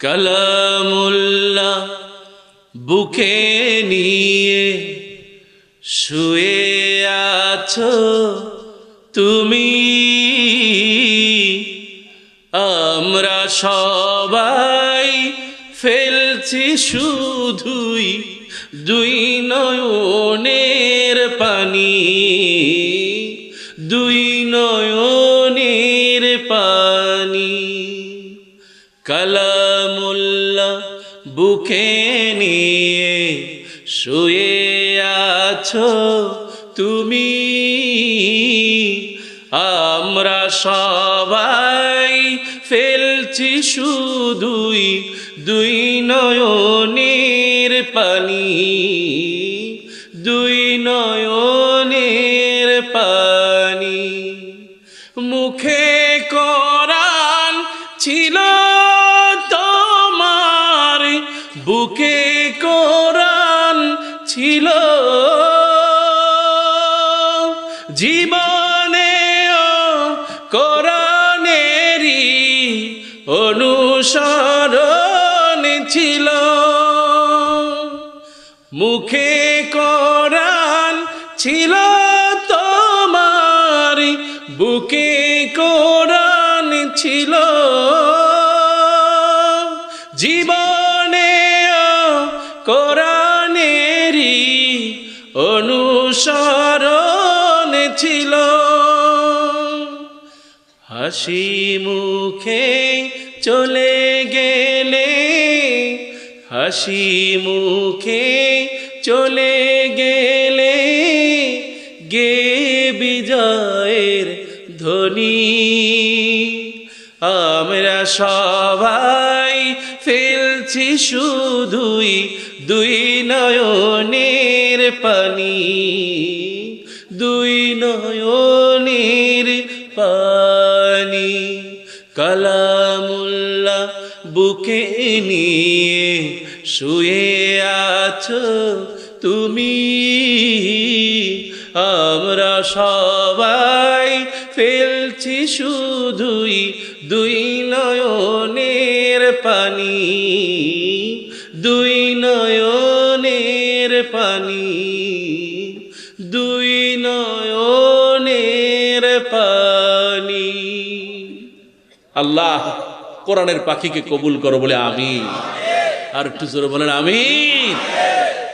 কালামুল্লাহ বুকে নিয়ে শুয়ে আছো তুমি। আমরা সবাই ফেলছি শুধুই দুই নয়নের পানি। দুই নয়নের পানি। কালামুল্লাহ বুকে নিয়ে শুয়ে আছো তুমি। আমরা সবাই ফেলছি শুধুই দুই নয়নের পানি। দুই নয়নের পানি। মুখে কোরআন ছিল বুকে কোরআন ছিল। জীবনে কোরআনেরই অনুসরণ ছিল। মুখে কোরআন ছিল তোমার, বুকে কোরআন ছিল। জীবনে কোরআনেরই অনুসরণ ছিল। হাসি মুখে চলে গেলে, হাসি মুখে চলে গেলে গে বিজয়ের ধ্বনি। আমরা সবাই ফেলছি শুধুই দুই নয়নের পানি। দুই নয়নের পানি কালামুল্লাহ বুকে নিয়ে শুয়ে আছো তুমি। আমরা সবাই ফেলছি শুধুই দুই নয়নের পানি, দুই নয়নের পানি, দুই নয়নের পানি। আল্লাহ কোরআনের পাখিকে কবুল করো বলে আমি আর একটু জোরে বলেন আমি